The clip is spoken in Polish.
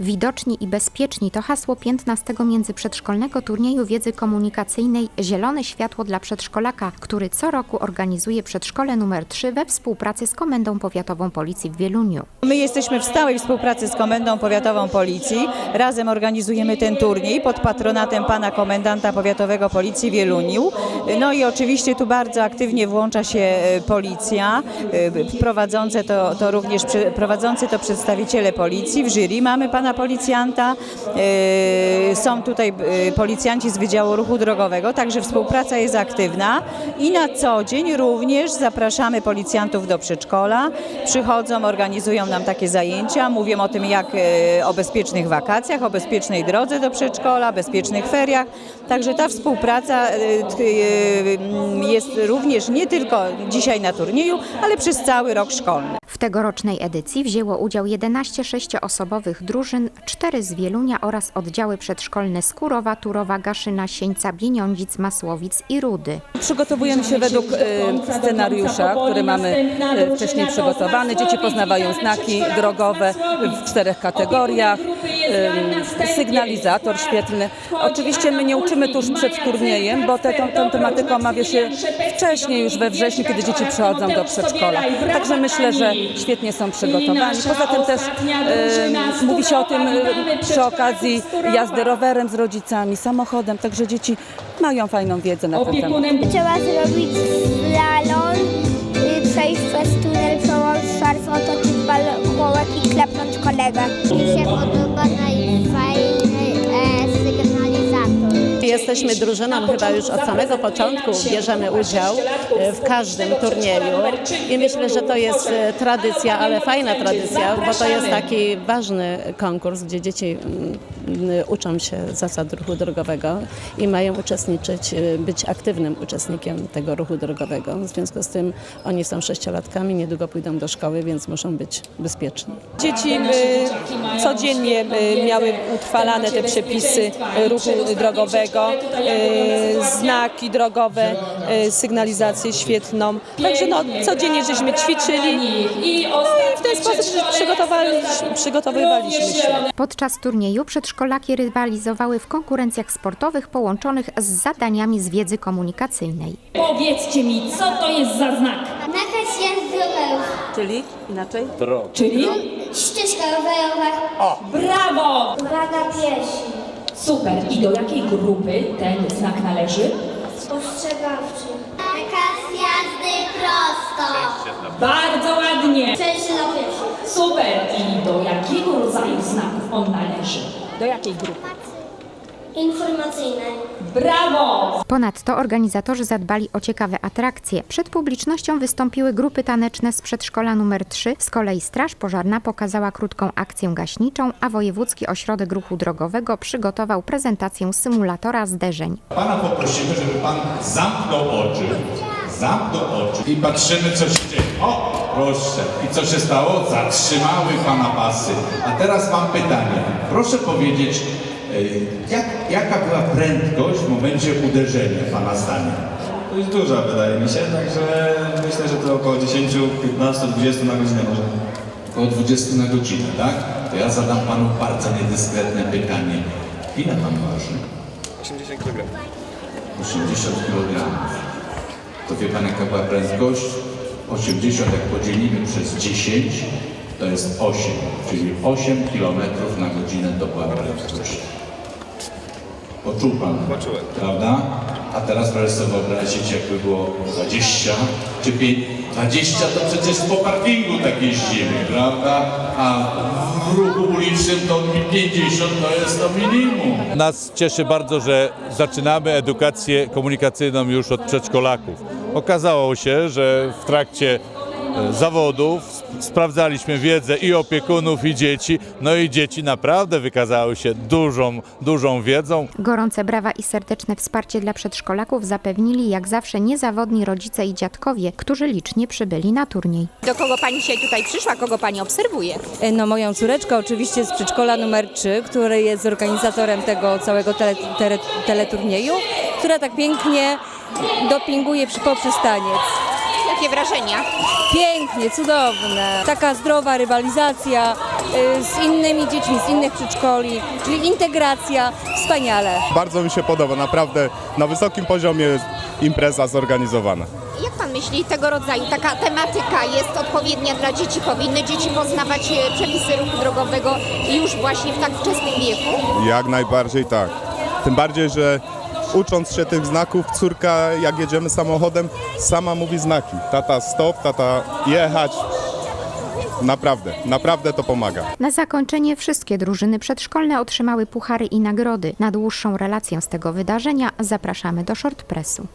Widoczni i bezpieczni to hasło 15 międzyprzedszkolnego turnieju wiedzy komunikacyjnej Zielone Światło dla Przedszkolaka, który co roku organizuje przedszkole numer 3 we współpracy z Komendą Powiatową Policji w Wieluniu. My jesteśmy w stałej współpracy z Komendą Powiatową Policji. Razem organizujemy ten turniej pod patronatem pana komendanta powiatowego Policji w Wieluniu. No i oczywiście tu bardzo aktywnie włącza się e, policja. E, Prowadzące to, to również prowadzący to przedstawiciele policji. W jury mamy pana policjanta. E, Są tutaj e, policjanci z Wydziału Ruchu Drogowego, także współpraca jest aktywna i na co dzień również zapraszamy policjantów do przedszkola. Przychodzą, organizują nam takie zajęcia, mówią o tym jak e, o bezpiecznych wakacjach, o bezpiecznej drodze do przedszkola, bezpiecznych feriach. Także ta współpraca jest również nie tylko dzisiaj na turnieju, ale przez cały rok szkolny. Tegorocznej edycji wzięło udział 11 sześcioosobowych drużyn, 4 z Wielunia oraz oddziały przedszkolne Skurowa, Turowa, Gaszyna, Sieńca, Bieniądzic, Masłowic i Rudy. Przygotowujemy się według e, scenariusza, który mamy e, wcześniej przygotowany. Dzieci poznawają znaki drogowe w czterech kategoriach, sygnalizator świetlny. Oczywiście my nie uczymy tuż przed turniejem, bo tę tą, tą tematykę omawia się wcześniej, już we wrześniu, kiedy dzieci przychodzą do przedszkola. Także myślę, że świetnie są przygotowani. Poza tym też e, mówi się o tym e, przy okazji jazdy rowerem z rodzicami, samochodem, także dzieci mają fajną wiedzę na ten temat. Trzeba zrobić slalom, y, przejść przez tunel, przełożyć szarf, otoczyć balkołek i klepnąć kolegę. Mi się podoba Jesteśmy drużyną chyba już od samego początku, bierzemy udział e, w każdym turnieju. I myślę, że to jest e, tradycja, ale fajna tradycja, bo to jest taki ważny konkurs, gdzie dzieci mm, uczą się zasad ruchu drogowego i mają uczestniczyć, e, być aktywnym uczestnikiem tego ruchu drogowego. W związku z tym oni są sześciolatkami, niedługo pójdą do szkoły, więc muszą być bezpieczni. Dzieci y, codziennie y, miały utrwalane te przepisy y, ruchu drogowego, y, znaki drogowe, y, sygnalizację świetną. Także no, codziennie żeśmy ćwiczyli i w ten sposób przygotowywaliśmy się. Podczas turnieju przedszkolaki rywalizowały w konkurencjach sportowych połączonych z zadaniami z wiedzy komunikacyjnej. Powiedzcie mi, co to jest za znak? Nakaz jazdy rowerów, Czyli inaczej? Czyli? ścieżka rowerowa, Brawo! uwaga piesi, Super. I do jakiej grupy ten znak należy? ostrzegawczy. Nakaz jazdy prosto, Bardzo ładnie. przejście pieszych. Super. I do jakiego rodzaju znaków on należy? Do jakiej grupy? Informacyjne. Brawo! Ponadto organizatorzy zadbali o ciekawe atrakcje. Przed publicznością wystąpiły grupy taneczne z przedszkola numer 3. Z kolei Straż Pożarna pokazała krótką akcję gaśniczą, a Wojewódzki Ośrodek Ruchu Drogowego przygotował prezentację symulatora zderzeń. Pana poprosimy, żeby pan zamknął oczy. Zamknął oczy i patrzymy, co się dzieje. O, proszę. I co się stało? Zatrzymały pana pasy. A teraz mam pytanie. Proszę powiedzieć, y, jak, jaka była prędkość w momencie uderzenia pana zdaniem? Dość duża wydaje mi się, także myślę, że to około 10, 15, 20 na godzinę może. Około 20 na godzinę, tak? To ja zadam panu bardzo niedyskretne pytanie. Ile pan waży? 80 kg. 80 kg. To wie pan jaka była prędkość? 80 jak podzielimy przez 10 to jest 8, czyli 8 km na godzinę to była prędkość. Poczuł pan, Poczułem. prawda? A teraz proszę sobie wyobrazić, jakby było 20 czy 5. 20 to przecież po parkingu tak jeździmy, prawda? A w ruchu ulicznym to 50 to jest to minimum. Nas cieszy bardzo, że zaczynamy edukację komunikacyjną już od przedszkolaków. Okazało się, że w trakcie e, zawodów sp- sprawdzaliśmy wiedzę i opiekunów, i dzieci. No i dzieci naprawdę wykazały się dużą, dużą wiedzą. Gorące brawa i serdeczne wsparcie dla przedszkolaków zapewnili jak zawsze niezawodni rodzice i dziadkowie, którzy licznie przybyli na turniej. Do kogo pani dzisiaj tutaj przyszła, kogo pani obserwuje? E, No moją córeczkę oczywiście z przedszkola numer 3, który jest organizatorem tego całego tele, tele, teleturnieju, która tak pięknie dopinguje przy poprzystaniec. Jakie wrażenia? Pięknie, cudowne. Taka zdrowa rywalizacja, y, z innymi dziećmi z innych przedszkoli, czyli integracja, wspaniale. Bardzo mi się podoba, naprawdę na wysokim poziomie impreza zorganizowana. Jak pan myśli, tego rodzaju taka tematyka jest odpowiednia dla dzieci? Powinny dzieci poznawać e, przepisy ruchu drogowego już właśnie w tak wczesnym wieku? Jak najbardziej tak. Tym bardziej, że ucząc się tych znaków, córka jak jedziemy samochodem, sama mówi znaki. Tata stop, tata jechać. Naprawdę, naprawdę to pomaga. Na zakończenie wszystkie drużyny przedszkolne otrzymały puchary i nagrody. Na dłuższą relację z tego wydarzenia zapraszamy do Short Pressu.